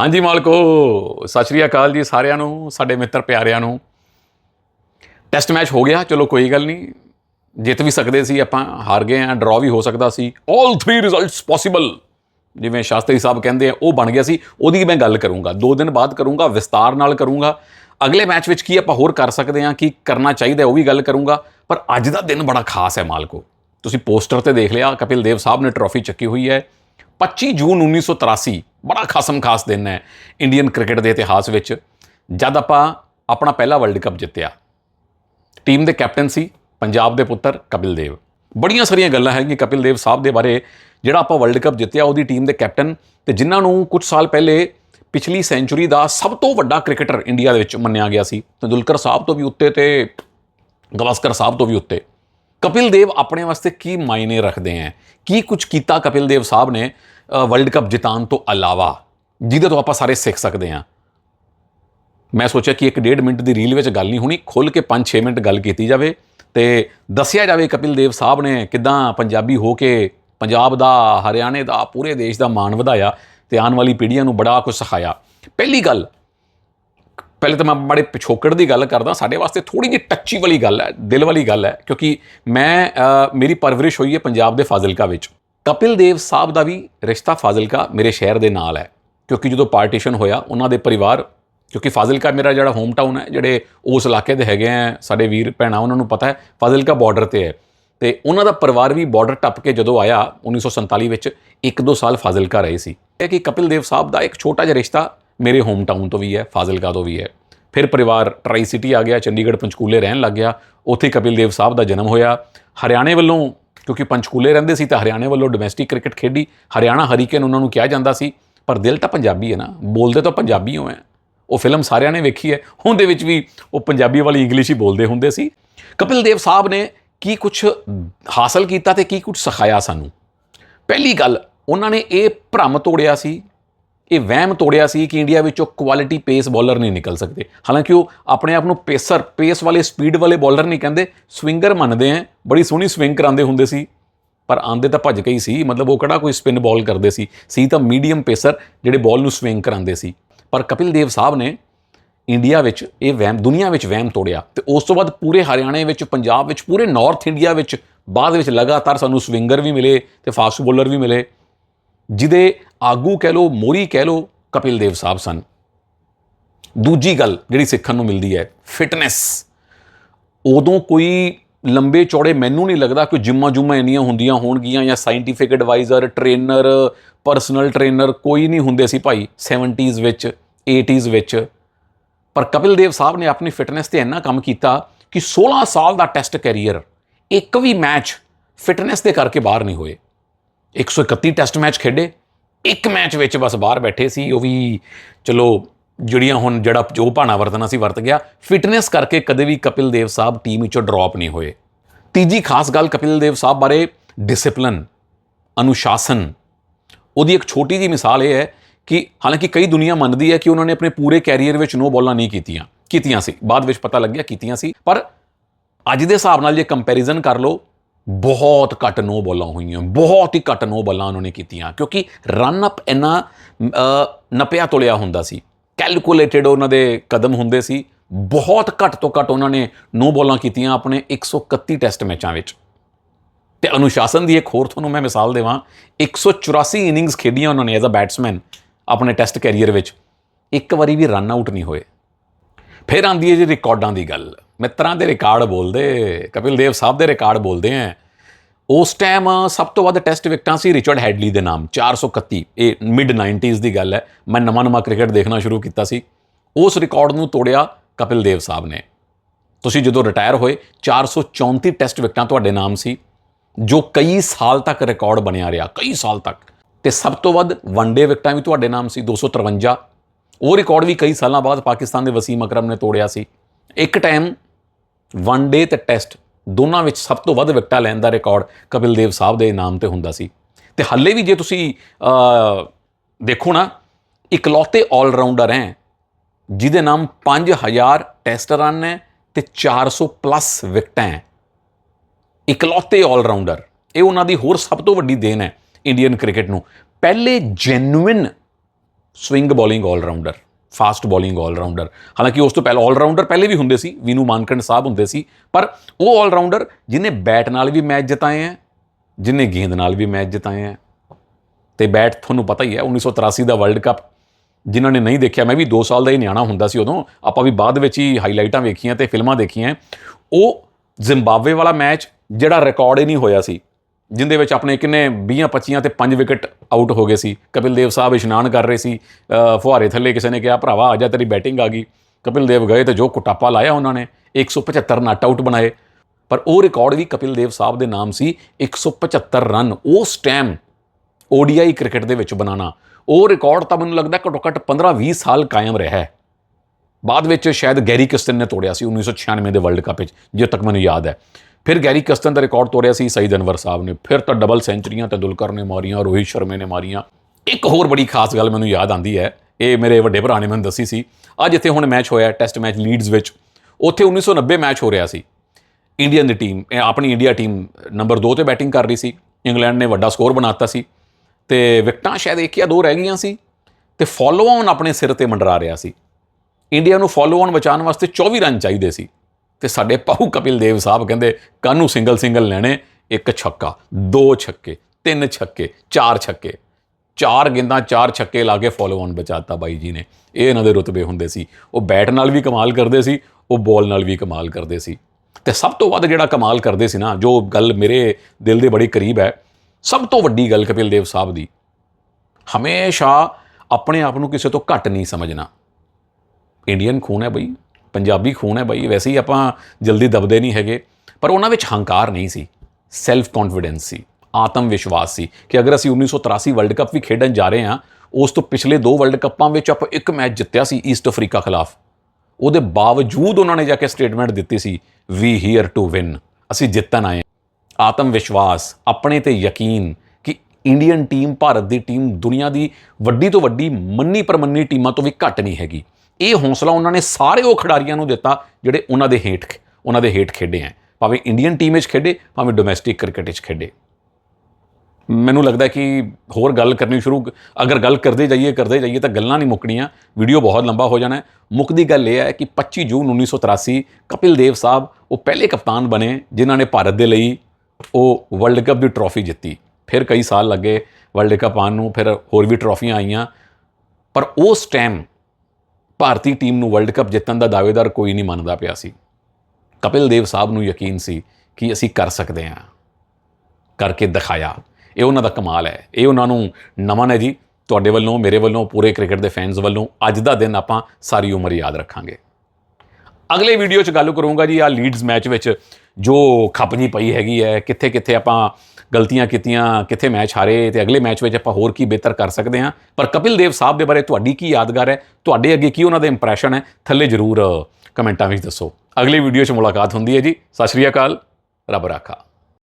ਹਾਂਜੀ ਮਾਲਕੋ, ਸਤਿ ਸ਼੍ਰੀ ਅਕਾਲ ਜੀ ਸਾਰਿਆਂ ਨੂੰ, ਸਾਡੇ ਮਿੱਤਰ ਪਿਆਰਿਆਂ ਨੂੰ। ਟੈਸਟ ਮੈਚ ਹੋ ਗਿਆ, ਚਲੋ ਕੋਈ ਗੱਲ ਨਹੀਂ। ਜਿੱਤ ਵੀ ਸਕਦੇ ਸੀ, ਆਪਾਂ ਹਾਰ ਗਏ ਆ ਡਰਾ ਵੀ ਹੋ ਸਕਦਾ ਸੀ। 올 3 ਰਿਜ਼ਲਟਸ ਪੋਸੀਬਲ ਜਿਵੇਂ ਸ਼ਾਸਤਰੀ ਸਾਹਿਬ ਕਹਿੰਦੇ ਆ, ਉਹ ਬਣ ਗਿਆ ਸੀ। ਉਹਦੀ ਮੈਂ ਗੱਲ ਕਰੂੰਗਾ, ਦੋ ਦਿਨ ਬਾਅਦ ਕਰੂੰਗਾ, ਵਿਸਤਾਰ ਨਾਲ ਕਰੂੰਗਾ। ਅਗਲੇ ਮੈਚ ਵਿੱਚ ਕੀ ਆਪਾਂ ਹੋਰ ਕਰ ਸਕਦੇ ਹਾਂ, ਕੀ ਕਰਨਾ ਚਾਹੀਦਾ ਉਹ ਵੀ ਗੱਲ ਕਰੂੰਗਾ। ਪਰ ਅੱਜ ਦਾ ਦਿਨ ਬੜਾ ਖਾਸ ਹੈ ਮਾਲਕੋ। ਤੁਸੀਂ ਪੋਸਟਰ ਤੇ ਦੇਖ ਲਿਆ, ਕਪਿਲ ਦੇਵ ਸਾਹਿਬ ਨੇ ਟਰੋਫੀ ਚੱਕੀ ਹੋਈ ਹੈ। 25 ਜੂਨ 1983 ਬੜਾ ਖਾਸਮ ਖਾਸ ਦਿਨ ਹੈ ਇੰਡੀਅਨ ਕ੍ਰਿਕਟ ਦੇ ਇਤਿਹਾਸ ਵਿੱਚ। ਜਦ ਆਪਾਂ ਆਪਣਾ ਪਹਿਲਾ ਵਰਲਡ ਕੱਪ ਜਿੱਤਿਆ, ਟੀਮ ਦੇ ਕੈਪਟਨ ਸੀ ਪੰਜਾਬ ਦੇ ਪੁੱਤਰ ਕਪਿਲ ਦੇਵ। ਬੜੀਆਂ ਸਾਰੀਆਂ ਗੱਲਾਂ ਹੈਗੀਆਂ ਕਪਿਲ ਦੇਵ ਸਾਹਿਬ ਦੇ ਬਾਰੇ, ਜਿਹੜਾ ਆਪਾਂ ਵਰਲਡ ਕੱਪ ਜਿੱਤਿਆ, ਉਹਦੀ ਟੀਮ ਦੇ ਕੈਪਟਨ ਤੇ ਜਿਨ੍ਹਾਂ ਨੂੰ ਕੁਝ ਸਾਲ ਪਹਿਲੇ ਪਿਛਲੀ ਸੈਂਚੁਰੀ ਦਾ ਸਭ ਤੋਂ ਵੱਡਾ ਕ੍ਰਿਕਟਰ ਇੰਡੀਆ ਦੇ ਵਿੱਚ ਮੰਨਿਆ ਗਿਆ ਸੀ, ਤੰਦੁਲਕਰ ਸਾਹਿਬ ਤੋਂ ਵੀ ਉੱਤੇ ਤੇ ਗਵਾਸਕਰ ਸਾਹਿਬ ਤੋਂ ਵੀ ਉੱਤੇ। ਕਪਿਲ ਦੇਵ ਆਪਣੇ ਵਾਸਤੇ ਕੀ ਮਾਇਨੇ ਰੱਖਦੇ ਹੈ? ਕੀ ਕੁਝ ਕੀਤਾ ਕਪਿਲ ਦੇਵ ਸਾਹਿਬ ਨੇ? ਵਰਲਡ ਕੱਪ ਜਿਤਾਉਣ ਤੋਂ ਇਲਾਵਾ ਜਿਹਦੇ ਤੋਂ ਆਪਾਂ ਸਾਰੇ ਸਿੱਖ ਸਕਦੇ ਹਾਂ। ਮੈਂ ਸੋਚਿਆ ਕਿ ਇੱਕ ਡੇਢ ਮਿੰਟ ਦੀ ਰੀਲ ਵਿੱਚ ਗੱਲ ਨਹੀਂ ਹੋਣੀ ਖੁੱਲ ਕੇ 5-6 ਮਿੰਟ ਗੱਲ ਕੀਤੀ ਜਾਵੇ ਤੇ ਦੱਸਿਆ ਜਾਵੇ ਕਪਿਲ ਦੇਵ ਸਾਹਿਬ ਨੇ ਕਿਦਾਂ ਪੰਜਾਬੀ ਹੋ ਕੇ ਪੰਜਾਬ ਦਾ, ਹਰਿਆਣੇ ਦਾ, ਪੂਰੇ ਦੇਸ਼ ਦਾ ਮਾਣ ਵਧਾਇਆ ਤੇ ਆਉਣ ਵਾਲੀ ਪੀੜ੍ਹੀਆਂ ਨੂੰ ਬੜਾ ਕੁਝ ਸਿਖਾਇਆ। ਪਹਿਲੀ ਗੱਲ, ਪਹਿਲੇ ਤਾਂ ਮੈਂ ਬੜੇ ਪਿਛੋਕੜ ਦੀ ਗੱਲ ਕਰਦਾ, ਸਾਡੇ ਵਾਸਤੇ ਥੋੜੀ ਜਿਹੀ ਟੱਚੀ ਵਾਲੀ ਗੱਲ ਹੈ, ਦਿਲ ਵਾਲੀ ਗੱਲ ਹੈ, ਕਿਉਂਕਿ ਮੈਂ ਮੇਰੀ ਪਰਵਰਿਸ਼ ਹੋਈ ਹੈ ਪੰਜਾਬ ਦੇ ਫਾਜ਼ਿਲਕਾ ਵਿੱਚ। ਕਪਿਲ ਦੇਵ ਸਾਹਿਬ ਦਾ ਵੀ ਰਿਸ਼ਤਾ ਫਾਜ਼ਿਲਕਾ ਮੇਰੇ ਸ਼ਹਿਰ ਦੇ ਨਾਲ ਹੈ, ਕਿਉਂਕਿ ਜਦੋਂ ਪਾਰਟੀਸ਼ਨ ਹੋਇਆ, ਉਹਨਾਂ ਦੇ ਪਰਿਵਾਰ, ਕਿਉਂਕਿ ਫਾਜ਼ਿਲਕਾ ਮੇਰਾ ਜਿਹੜਾ ਹੋਮ ਟਾਊਨ ਹੈ, ਜਿਹੜੇ ਉਸ ਇਲਾਕੇ ਦੇ ਹੈਗੇ ਆ, ਸਾਡੇ ਵੀਰ ਭੈਣਾਂ, ਉਹਨਾਂ ਨੂੰ ਪਤਾ ਹੈ, ਫਾਜ਼ਿਲਕਾ ਬਾਰਡਰ ਤੇ ਹੈ। ਤੇ ਉਹਨਾਂ ਦਾ ਪਰਿਵਾਰ ਵੀ ਬਾਰਡਰ ਟੱਪ ਕੇ ਜਦੋਂ ਆਇਆ 1947 ਵਿੱਚ, ਇੱਕ ਦੋ ਸਾਲ ਫਾਜ਼ਿਲਕਾ ਰਹੇ ਸੀ। ਇਹ ਕਿ ਕਪਿਲ ਦੇਵ ਸਾਹਿਬ ਦਾ ਇੱਕ ਛੋਟਾ ਜਿਹਾ ਰਿਸ਼ਤਾ ਮੇਰੇ ਹੋਮ ਟਾਊਨ ਤੋਂ ਵੀ ਹੈ, ਫਾਜ਼ਿਲਕਾ ਤੋਂ ਵੀ ਹੈ। ਫਿਰ ਪਰਿਵਾਰ ਟਰਾਈ ਸਿਟੀ ਆ ਗਿਆ, ਚੰਡੀਗੜ੍ਹ ਪੰਚਕੂਲੇ ਰਹਿਣ ਲੱਗ ਗਿਆ, ਉੱਥੇ ਕਪਿਲ ਦੇਵ ਸਾਹਿਬ ਦਾ ਜਨਮ ਹੋਇਆ। ਹਰਿਆਣੇ ਵੱਲੋਂ ਕਿਉਂਕਿ ਪੰਚਕੂਲੇ ਰਹਿੰਦੇ ਸੀ ਤਾਂ ਹਰਿਆਣੇ ਵੱਲੋਂ ਡੋਮੈਸਟਿਕ ਕ੍ਰਿਕਟ ਖੇਡੀ, ਹਰਿਆਣਾ ਹਰੀਕੇਨ ਉਹਨਾਂ ਨੂੰ ਕਿਹਾ ਜਾਂਦਾ ਸੀ, ਪਰ ਦਿਲ ਤਾਂ ਪੰਜਾਬੀ ਹੈ ਨਾ, ਬੋਲਦੇ ਤਾਂ ਪੰਜਾਬੀ ਹੋ। ਉਹ ਫਿਲਮ ਸਾਰਿਆਂ ਨੇ ਵੇਖੀ ਹੈ ਉਹਦੇ ਵਿੱਚ ਵੀ ਉਹ ਪੰਜਾਬੀ ਵਾਲੀ ਇੰਗਲਿਸ਼ ਹੀ ਬੋਲਦੇ ਹੁੰਦੇ ਸੀ। ਕਪਿਲ ਦੇਵ ਸਾਹਿਬ ਨੇ ਕੀ ਕੁਝ ਹਾਸਲ ਕੀਤਾ ਤੇ ਕੀ ਕੁਝ ਸਿਖਾਇਆ ਸਾਨੂੰ? ਪਹਿਲੀ ਗੱਲ, ਉਹਨਾਂ ਨੇ ਇਹ ਭਰਮ ਤੋੜਿਆ ਸੀ ਇਹ ਵਹਿਮ ਤੋੜਿਆ ਸੀ ਕਿ ਇੰਡੀਆ ਵਿੱਚੋਂ ਕੁਆਲਿਟੀ ਪੇਸ ਬੋਲਰ ਨਹੀਂ ਨਿਕਲ ਸਕਦੇ। ਹਾਲਾਂਕਿ ਉਹ ਆਪਣੇ ਆਪ ਨੂੰ ਪੇਸਰ ਪੇਸ ਵਾਲੇ ਸਪੀਡ ਵਾਲੇ ਬੋਲਰ ਨਹੀਂ ਕਹਿੰਦੇ ਸਵਿੰਗਰ ਮੰਨਦੇ ਆ, ਬੜੀ ਸੋਹਣੀ ਸਵਿੰਗ ਕਰਾਉਂਦੇ ਹੁੰਦੇ ਸੀ। ਪਰ ਆਂਦੇ ਤਾਂ ਭੱਜ ਗਈ ਸੀ, ਮਤਲਬ ਉਹ ਕਿਹੜਾ ਕੋਈ ਸਪਿਨ ਬਾਲ ਕਰਦੇ ਸੀ। ਸੀ ਤਾਂ ਮੀਡੀਅਮ ਪੇਸਰ ਜਿਹੜੇ ਬਾਲ ਨੂੰ ਸਵਿੰਗ ਕਰਾਉਂਦੇ ਸੀ। ਪਰ ਕਪਿਲ ਦੇਵ ਸਾਹਿਬ ਨੇ ਇੰਡੀਆ ਵਿੱਚ ਇਹ ਵਹਿਮ, ਦੁਨੀਆ ਵਿੱਚ ਵਹਿਮ ਤੋੜਿਆ ਤੇ ਉਸ ਤੋਂ ਬਾਅਦ ਪੂਰੇ ਹਰਿਆਣੇ ਵਿੱਚ, ਪੰਜਾਬ ਵਿੱਚ, ਪੂਰੇ ਨਾਰਥ ਇੰਡੀਆ ਵਿੱਚ, ਬਾਅਦ ਵਿੱਚ ਲਗਾਤਾਰ ਸਾਨੂੰ ਸਵਿੰਗਰ ਵੀ ਮਿਲੇ ਤੇ ਫਾਸਟ ਬੋਲਰ ਵੀ ਮਿਲੇ। ਜਿਹਦੇ ਆਗੂ ਕਹਿ ਲੋ ਮੋਰੀ ਕਹਿ ਲੋ ਕਪਿਲ ਦੇਵ ਸਾਹਿਬ ਸਨ। ਦੂਜੀ ਗੱਲ ਜਿਹੜੀ ਸਿੱਖਣ ਨੂੰ ਮਿਲਦੀ ਹੈ ਫਿਟਨੈਸ ਉਦੋਂ ਕੋਈ ਲੰਬੇ ਚੌੜੇ ਮੈਨੂੰ ਨਹੀਂ ਲੱਗਦਾ ਕਿ ਜਿੰਮਾਂ ਜੁੰਮਾਂ ਇੰਨੀਆਂ ਹੁੰਦੀਆਂ ਹੋਣਗੀਆਂ ਜਾਂ scientific adviser trainer personal trainer ਕੋਈ ਨਹੀਂ ਹੁੰਦੇ ਸੀ ਭਾਈ 70s ਵਿੱਚ 80s ਵਿੱਚ। ਪਰ ਕਪਿਲ ਦੇਵ ਸਾਹਿਬ ਨੇ ਆਪਣੀ ਫਿਟਨੈਸ ਤੇ ਇੰਨਾ ਕੰਮ ਕੀਤਾ ਕਿ 16 ਸਾਲ ਦਾ ਟੈਸਟ ਕੈਰੀਅਰ ਇੱਕ ਵੀ ਮੈਚ ਫਿਟਨੈਸ ਦੇ ਕਰਕੇ ਬਾਹਰ ਨਹੀਂ ਹੋਏ। 131 ਟੈਸਟ ਮੈਚ ਖੇਡੇ। ਇੱਕ ਮੈਚ ਵਿੱਚ ਬਸ ਬਾਹਰ ਬੈਠੇ ਸੀ। ਉਹ ਵੀ ਚਲੋ, ਜਿਹੜੀਆਂ ਹੁਣ ਜਿਹੜਾ ਜੋ ਭਾਣਾ ਵਰਤਣਾ ਸੀ, ਵਰਤ ਗਿਆ। ਫਿਟਨੈਸ ਕਰਕੇ ਕਦੇ ਵੀ ਕਪਿਲ ਦੇਵ ਸਾਹਿਬ ਟੀਮ ਵਿੱਚੋਂ ਡ੍ਰੌਪ ਨਹੀਂ ਹੋਏ। ਤੀਜੀ ਖਾਸ ਗੱਲ ਕਪਿਲ ਦੇਵ ਸਾਹਿਬ ਬਾਰੇ ਡਿਸਪਲਿਨ ਅਨੁਸ਼ਾਸਨ। ਉਹਦੀ ਇੱਕ ਛੋਟੀ ਜੀ ਮਿਸਾਲ ਇਹ ਹੈ ਕਿ ਹਾਲਾਂਕਿ ਕਈ ਦੁਨੀਆ ਮੰਨਦੀ ਹੈ ਕਿ ਉਹਨਾਂ ਨੇ ਆਪਣੇ ਪੂਰੇ ਕੈਰੀਅਰ ਵਿੱਚ ਨੋ ਬੋਲਾਂ ਨਹੀਂ ਕੀਤੀਆਂ। ਕੀਤੀਆਂ ਸੀ। ਬਾਅਦ ਵਿੱਚ ਪਤਾ ਲੱਗਿਆ ਕੀਤੀਆਂ ਸੀ। ਪਰ ਅੱਜ ਦੇ ਹਿਸਾਬ ਨਾਲ ਜੇ ਕੰਪੈਰੀਜ਼ਨ ਕਰ ਲਓ ਬਹੁਤ ਘੱਟ ਨੋ ਬੋਲਾਂ ਹੋਈਆਂ, ਬਹੁਤ ਹੀ ਘੱਟ ਨੋ ਬੋਲਾਂ ਉਹਨਾਂ ਨੇ ਕੀਤੀਆਂ, ਕਿਉਂਕਿ ਰਨ ਅਪ ਇੰਨਾ ਨਪਿਆ ਤੋਲਿਆ ਹੁੰਦਾ ਸੀ ਕੈਲਕੂਲੇਟਡ ਉਹਨਾਂ ਦੇ ਕਦਮ ਹੁੰਦੇ ਸੀ, ਬਹੁਤ ਘੱਟ ਤੋਂ ਘੱਟ ਉਹਨਾਂ ਨੇ ਨੋ ਬੋਲਾਂ ਕੀਤੀਆਂ ਆਪਣੇ 131 ਟੈਸਟ ਮੈਚਾਂ ਵਿੱਚ। ਤੇ ਅਨੁਸ਼ਾਸਨ ਦੀ ਇੱਕ ਹੋਰ ਤੁਹਾਨੂੰ ਮੈਂ ਮਿਸਾਲ ਦੇਵਾਂ 184 ਇਨਿੰਗਸ ਖੇਡੀਆਂ ਉਹਨਾਂ ਨੇ ਐਜ਼ ਅ ਬੈਟਸਮੈਨ ਆਪਣੇ ਟੈਸਟ ਕੈਰੀਅਰ ਵਿੱਚ, ਇੱਕ ਵਾਰੀ ਵੀ ਰਨ ਆਊਟ ਨਹੀਂ ਹੋਏ। ਫਿਰ ਆਂਦੀ ਹੈ ਜੀ ਰਿਕਾਰਡਾਂ ਦੀ ਗੱਲ। ਮਿੱਤਰਾਂ ਦੇ ਰਿਕਾਰਡ ਬੋਲਦੇ, ਕਪਿਲ ਦੇਵ ਸਾਹਿਬ ਦੇ ਰਿਕਾਰਡ ਬੋਲਦੇ ਆ। ਉਸ ਟਾਈਮ ਸਭ ਤੋਂ ਵੱਧ ਟੈਸਟ ਵਿਕਟਾਂ ਸੀ ਰਿਚਰਡ ਹੈਡਲੀ ਦੇ ਨਾਮ 431 ਇਹ ਮਿਡ 90s ਦੀ ਗੱਲ ਹੈ। ਮੈਂ ਨਵਾਂ ਨਵਾਂ ਕ੍ਰਿਕਟ ਦੇਖਣਾ ਸ਼ੁਰੂ ਕੀਤਾ ਸੀ। ਉਸ ਰਿਕਾਰਡ ਨੂੰ ਤੋੜਿਆ ਕਪਿਲ ਦੇਵ ਸਾਹਿਬ ਨੇ। ਤੁਸੀਂ ਜਦੋਂ ਰਿਟਾਇਰ ਹੋਏ 434 ਟੈਸਟ ਵਿਕਟਾਂ ਤੁਹਾਡੇ ਨਾਮ ਸੀ, ਜੋ ਕਈ ਸਾਲ ਤੱਕ ਰਿਕਾਰਡ ਬਣਿਆ ਰਿਹਾ, ਕਈ ਸਾਲ ਤੱਕ। ਤੇ ਸਭ ਤੋਂ ਵੱਧ ਵਨਡੇ ਵਿਕਟਾਂ ਵੀ ਤੁਹਾਡੇ ਨਾਮ ਸੀ 253 ਉਹ ਰਿਕਾਰਡ ਵੀ ਕਈ ਸਾਲਾਂ ਬਾਅਦ ਪਾਕਿਸਤਾਨ ਦੇ ਵਸੀਮ ਅਕਰਮ ਨੇ ਤੋੜਿਆ ਸੀ। ਇੱਕ ਟਾਈਮ ਵਨ ਡੇ ਤੇ ਟੈਸਟ, ਦੋਨਾਂ ਵਿੱਚ ਸਭ ਤੋਂ ਵੱਧ ਵਿਕਟਾਂ ਲੈਣ ਦਾ ਰਿਕਾਰਡ ਕਪਿਲ ਦੇਵ ਸਾਹਿਬ ਦੇ ਨਾਮ ਤੇ ਹੁੰਦਾ ਸੀ। ਤੇ ਹੱਲੇ ਵੀ ਜੇ ਤੁਸੀਂ ਦੇਖੋ ਨਾ, ਇਕਲੌਤੇ ਆਲਰਾਊਂਡਰ ਹੈ ਜਿਹਦੇ ਨਾਮ 5000 ਟੈਸਟ ਰਨ ਹੈ ਤੇ 400 ਪਲੱਸ ਵਿਕਟਾਂ ਹੈ ਇਕਲੌਤੇ ਆਲਰਾਊਂਡਰ ਇਹ ਉਹਨਾਂ ਦੀ ਹੋਰ ਸਭ ਤੋਂ ਵੱਡੀ ਦੇਣ ਹੈ ਇੰਡੀਅਨ ਕ੍ਰਿਕਟ ਨੂੰ। ਪਹਿਲੇ genuine swing bowling allrounder fast bowling allrounder ਹਾਲਾਂਕਿ ਉਸ ਤੋਂ ਪਹਿਲਾਂ ਆਲਰਾਊਂਡਰ ਪਹਿਲੇ ਵੀ ਹੁੰਦੇ ਸੀ, ਵੀਨੂ ਮਾਨਕੰਡ ਸਾਹਿਬ ਹੁੰਦੇ ਸੀ, ਪਰ ਉਹ ਆਲਰਾਊਂਡਰ ਜਿਨੇ ਬੈਟ ਨਾਲ ਵੀ ਮੈਚ ਜਿਤਾਏ ਹੈ, ਜਿਨੇ ਗੇਂਦ ਨਾਲ ਵੀ ਮੈਚ ਜਿਤਾਏ ਹੈ, ਤੇ ਬੈਟ ਤੁਹਾਨੂੰ ਪਤਾ ਹੀ ਹੈ 1983 ਦਾ ਵਰਲਡ ਕੱਪ ਜਿਨ੍ਹਾਂ ਨੇ ਨਹੀਂ ਦੇਖਿਆ, ਮੈਂ ਵੀ 2 ਸਾਲ ਦਾ ਹੀ ਨਿਆਣਾ ਹੁੰਦਾ ਸੀ ਉਦੋਂ, ਆਪਾਂ ਵੀ ਬਾਅਦ ਵਿੱਚ ਹੀ ਹਾਈਲਾਈਟਾਂ ਵੇਖੀਆਂ ਤੇ ਫਿਲਮਾਂ ਦੇਖੀਆਂ, ਉਹ ਜ਼ਿੰਬਾਬਵੇ ਵਾਲਾ ਮੈਚ ਜਿਹੜਾ ਰਿਕਾਰਡ ਹੀ ਨਹੀਂ ਹੋਇਆ ਸੀ ਜਿੰਦੇ ਵਿੱਚ ਆਪਣੇ ਕਿੰਨੇ 20 25 ਤੇ 5 ਵਿਕਟ ਆਊਟ ਹੋ ਗਏ ਸੀ। ਕਪਿਲ ਦੇਵ ਸਾਹਿਬ ਇਸ਼ਨਾਨ ਕਰ ਰਹੇ ਸੀ। ਫੁਹਾਰੇ ਥੱਲੇ ਕਿਸੇ ਨੇ ਕਿਹਾ, ਭਰਾਵਾ, ਆ ਜਾ, ਤੇਰੀ ਬੈਟਿੰਗ ਆ ਗਈ। ਕਪਿਲ ਦੇਵ ਗਏ ਤੇ ਜੋ ਕੁਟਾਪਾ ਲਾਇਆ ਉਹਨਾਂ ਨੇ 175 ਨਟ ਆਊਟ ਬਣਾਏ। ਪਰ ਉਹ ਰਿਕਾਰਡ ਵੀ ਕਪਿਲ ਦੇਵ ਸਾਹਿਬ ਦੇ ਨਾਮ ਸੀ 175 ਰਨ ਉਸ ਟਾਈਮ ODI ਕ੍ਰਿਕਟ ਦੇ ਵਿੱਚ ਬਣਾਉਣਾ। ਉਹ ਰਿਕਾਰਡ ਤਾਂ ਮੈਨੂੰ ਲੱਗਦਾ ਘੱਟੋ ਘੱਟ 15-20 ਸਾਲ ਕਾਇਮ ਰਿਹਾ ਹੈ। ਬਾਅਦ ਵਿੱਚ ਸ਼ਾਇਦ ਗੈਰੀ ਕਸਟਨ ਨੇ ਤੋੜਿਆ ਸੀ 1996 ਦੇ ਵਰਲਡ ਕੱਪ ਵਿੱਚ ਜਿੱਥੇ ਤੱਕ ਮੈਨੂੰ ਯਾਦ ਹੈ। ਫਿਰ ਗੈਰੀ ਕਸਟਨ ਦਾ ਰਿਕਾਰਡ ਤੋੜਿਆ ਸੀ ਸਈਦ ਅਨਵਰ ਸਾਹਿਬ ਨੇ। ਫਿਰ ਤਾਂ ਡਬਲ ਸੈਂਚਰੀਆਂ ਤੰਦੁਲਕਰ ਨੇ ਮਾਰੀਆਂ, ਰੋਹਿਤ ਸ਼ਰਮੇ ਨੇ ਮਾਰੀਆਂ। ਇੱਕ ਹੋਰ ਬੜੀ ਖਾਸ ਗੱਲ ਮੈਨੂੰ ਯਾਦ ਆਂਦੀ ਹੈ, ਇਹ ਮੇਰੇ ਵੱਡੇ ਭਰਾ ਨੇ ਮੈਨੂੰ ਦੱਸੀ ਸੀ। ਅੱਜ ਜਿੱਥੇ ਹੁਣ ਮੈਚ ਹੋਇਆ ਟੈਸਟ ਮੈਚ ਲੀਡਸ ਵਿੱਚ। ਉੱਥੇ 1990 ਮੈਚ ਹੋ ਰਿਹਾ ਸੀ। ਇੰਡੀਅਨ ਦੀ ਟੀਮ ਇਹ ਆਪਣੀ ਇੰਡੀਆ ਟੀਮ ਨੰਬਰ 2 ਤੇ ਬੈਟਿੰਗ ਕਰ ਰਹੀ ਸੀ। ਇੰਗਲੈਂਡ ਨੇ ਵੱਡਾ ਸਕੋਰ ਬਣਾਤਾ ਸੀ। ਤੇ ਵਿਕਟਾਂ ਸ਼ਾਇਦ ਇੱਕ ਜਾਂ ਦੋ ਰਹਿ ਗਈਆਂ ਸੀ। ਤੇ ਫਾਲੋ ਔਨ ਆਪਣੇ ਸਿਰ ਤੇ ਮੰਡਰਾ ਰਿਹਾ ਸੀ। ਇੰਡੀਆ ਨੂੰ ਫਾਲੋ ਔਨ ਬਚਾਉਣ ਵਾਸਤੇ 24 ਰਨ ਚਾਹੀਦੇ ਸੀ। ਤੇ ਸਾਡੇ ਪਾਹੂ ਕਪਿਲ ਦੇਵ ਸਾਹਿਬ ਕਹਿੰਦੇ, ਕਾਨੂੰ ਸਿੰਗਲ ਸਿੰਗਲ ਲੈਣੇ? ਇੱਕ ਛੱਕਾ, ਦੋ ਛੱਕੇ, ਤਿੰਨ ਛੱਕੇ, ਚਾਰ ਛੱਕੇ। ਚਾਰ ਗੇਂਦਾਂ, ਚਾਰ ਛੱਕੇ ਲਾ ਕੇ ਫਾਲੋ ਔਨ ਬਚਾਤਾ ਬਾਈ ਜੀ ਨੇ। ਇਹ ਇਹਨਾਂ ਦੇ ਰੁਤਬੇ ਹੁੰਦੇ ਸੀ। ਉਹ ਬੈਟ ਨਾਲ ਵੀ ਕਮਾਲ ਕਰਦੇ ਸੀ, ਉਹ ਬੋਲ ਨਾਲ ਵੀ ਕਮਾਲ ਕਰਦੇ ਸੀ। ਤੇ ਸਭ ਤੋਂ ਵੱਧ ਜਿਹੜਾ ਕਮਾਲ ਕਰਦੇ ਸੀ ਨਾ, ਜੋ ਗੱਲ ਮੇਰੇ ਦਿਲ ਦੇ ਬੜੀ ਕਰੀਬ ਹੈ, ਸਭ ਤੋਂ ਵੱਡੀ ਗੱਲ ਕਪਿਲ ਦੇਵ ਸਾਹਿਬ ਦੀ, ਹਮੇਸ਼ਾ ਆਪਣੇ ਆਪ ਨੂੰ ਕਿਸੇ ਤੋਂ ਘੱਟ ਨਹੀਂ ਸਮਝਣਾ। ਇੰਡੀਅਨ ਖੂਨ ਹੈ ਬਈ। ਪੰਜਾਬੀ ਖੂਨ ਹੈ ਬਾਈ, ਵੈਸੇ ਹੀ ਆਪਾਂ ਜਲਦੀ ਦਬਦੇ ਨਹੀਂ ਹੈਗੇ, ਪਰ ਉਹਨਾਂ ਵਿੱਚ ਹੰਕਾਰ ਨਹੀਂ ਸੀ ਸੈਲਫ ਕੌਨਫੀਡੈਂਸ ਸੀ ਆਤਮ ਵਿਸ਼ਵਾਸ ਸੀ ਕਿ ਅਗਰ ਅਸੀਂ 1983 ਵਰਲਡ ਕੱਪ ਵੀ ਖੇਡਣ ਜਾ ਰਹੇ ਹਾਂ, ਉਸ ਤੋਂ ਪਿਛਲੇ ਦੋ ਵਰਲਡ ਕੱਪਾਂ ਵਿੱਚ ਆਪਾਂ ਇੱਕ ਮੈਚ ਜਿੱਤਿਆ ਸੀ ਈਸਟ ਅਫਰੀਕਾ ਖਿਲਾਫ ਉਹਦੇ ਬਾਵਜੂਦ ਉਹਨਾਂ ਨੇ ਜਾ ਕੇ ਸਟੇਟਮੈਂਟ ਦਿੱਤੀ ਸੀ ਵੀ ਹੀਅਰ ਟੂ ਵਿਨ ਅਸੀਂ ਜਿੱਤਣ ਆਏ ਹਾਂ। ਆਤਮ ਵਿਸ਼ਵਾਸ ਆਪਣੇ ਤੇ ਯਕੀਨ ਕਿ ਇੰਡੀਅਨ ਟੀਮ ਭਾਰਤ ਦੀ ਟੀਮ ਦੁਨੀਆ ਦੀ ਵੱਡੀ ਤੋਂ ਵੱਡੀ ਮੰਨੀ ਪ੍ਰਮੰਨੀ ਟੀਮਾਂ ਤੋਂ ਵੀ ਘੱਟ ਨਹੀਂ ਹੈਗੀ ਇਹ ਹੌਸਲਾ ਉਹਨਾਂ ਨੇ ਸਾਰੇ ਉਹ ਖਿਡਾਰੀਆਂ ਨੂੰ ਦਿੱਤਾ ਜਿਹੜੇ ਉਹਨਾਂ ਦੇ ਹੇਠ ਉਹਨਾਂ ਦੇ ਹੇਠ ਖੇਡੇ ਹੈ ਭਾਵੇਂ ਇੰਡੀਅਨ ਟੀਮ ਵਿੱਚ ਖੇਡੇ, ਭਾਵੇਂ ਡੋਮੈਸਟਿਕ ਕ੍ਰਿਕਟ ਵਿੱਚ ਖੇਡੇ। ਮੈਨੂੰ ਲੱਗਦਾ ਕਿ ਹੋਰ ਗੱਲ ਕਰਨੀ ਸ਼ੁਰੂ ਅਗਰ ਗੱਲ ਕਰਦੇ ਜਾਈਏ ਕਰਦੇ ਜਾਈਏ ਤਾਂ ਗੱਲਾਂ ਨਹੀਂ ਮੁੱਕਣੀਆਂ। ਵੀਡੀਓ ਬਹੁਤ ਲੰਬਾ ਹੋ ਜਾਣਾ ਹੈ ਮੁੱਕਦੀ ਗੱਲ ਇਹ ਹੈ ਕਿ 25 ਜੂਨ 1983 ਕਪਿਲ ਦੇਵ ਸਾਹਿਬ ਉਹ ਪਹਿਲੇ ਕਪਤਾਨ ਬਣੇ ਜਿਨ੍ਹਾਂ ਨੇ ਭਾਰਤ ਦੇ ਲਈ ਉਹ ਵਰਲਡ ਕੱਪ ਦੀ ਟਰੋਫੀ ਜਿੱਤੀ। ਫਿਰ ਕਈ ਸਾਲ ਲੱਗੇ ਵਰਲਡ ਕੱਪ ਆਉਣ ਨੂੰ, ਫਿਰ ਹੋਰ ਵੀ ਟਰੋਫੀਆਂ ਆਈਆਂ। ਪਰ ਉਸ ਟਾਈਮ ਭਾਰਤੀ ਟੀਮ ਨੂੰ ਵਰਲਡ ਕੱਪ ਜਿੱਤਣ ਦਾ ਦਾਅਵੇਦਾਰ ਕੋਈ ਨਹੀਂ ਮੰਨਦਾ ਪਿਆ ਸੀ। ਕਪਿਲ ਦੇਵ ਸਾਹਿਬ ਨੂੰ ਯਕੀਨ ਸੀ ਕਿ ਅਸੀਂ ਕਰ ਸਕਦੇ ਹਾਂ। ਕਰਕੇ ਦਿਖਾਇਆ। ਇਹ ਉਹਨਾਂ ਦਾ ਕਮਾਲ ਹੈ। ਇਹ ਉਹਨਾਂ ਨੂੰ ਨਮਨ ਹੈ ਜੀ। ਤੁਹਾਡੇ ਵੱਲੋਂ, ਮੇਰੇ ਵੱਲੋਂ, ਪੂਰੇ ਕ੍ਰਿਕਟ ਦੇ ਫੈਨਸ ਵੱਲੋਂ ਅੱਜ ਦਾ ਦਿਨ ਆਪਾਂ ਸਾਰੀ ਉਮਰ ਯਾਦ ਰੱਖਾਂਗੇ। ਅਗਲੇ ਵੀਡੀਓ 'ਚ ਗੱਲ ਕਰੂੰਗਾ ਜੀ ਆ ਲੀਡਸ ਮੈਚ ਵਿੱਚ ਜੋ ਖਪਜੀ ਪਈ ਹੈਗੀ ਹੈ ਕਿੱਥੇ ਕਿੱਥੇ ਆਪਾਂ ਗਲਤੀਆਂ ਕੀਤੀਆਂ, ਕਿੱਥੇ ਮੈਚ ਹਾਰੇ ਤੇ ਅਗਲੇ ਮੈਚ ਵਿੱਚ ਆਪਾਂ ਹੋਰ ਕੀ ਬਿਹਤਰ ਕਰ ਸਕਦੇ ਹਾਂ। ਪਰ ਕਪਿਲ ਦੇਵ ਸਾਹਿਬ ਦੇ ਬਾਰੇ ਤੁਹਾਡੀ ਕੀ ਯਾਦਗਾਰ ਹੈ? ਤੁਹਾਡੇ ਅੱਗੇ ਕੀ ਉਹਨਾਂ ਦਾ ਇੰਪ੍ਰੈਸ਼ਨ ਹੈ? ਥੱਲੇ ਜਰੂਰ ਕਮੈਂਟਾਂ ਵਿੱਚ ਦੱਸੋ। ਅਗਲੀ ਵੀਡੀਓ 'ਚ ਮੁਲਾਕਾਤ ਹੁੰਦੀ ਹੈ ਜੀ। ਸਤਿ ਸ਼੍ਰੀ ਅਕਾਲ। ਰੱਬ ਰਾਖਾ।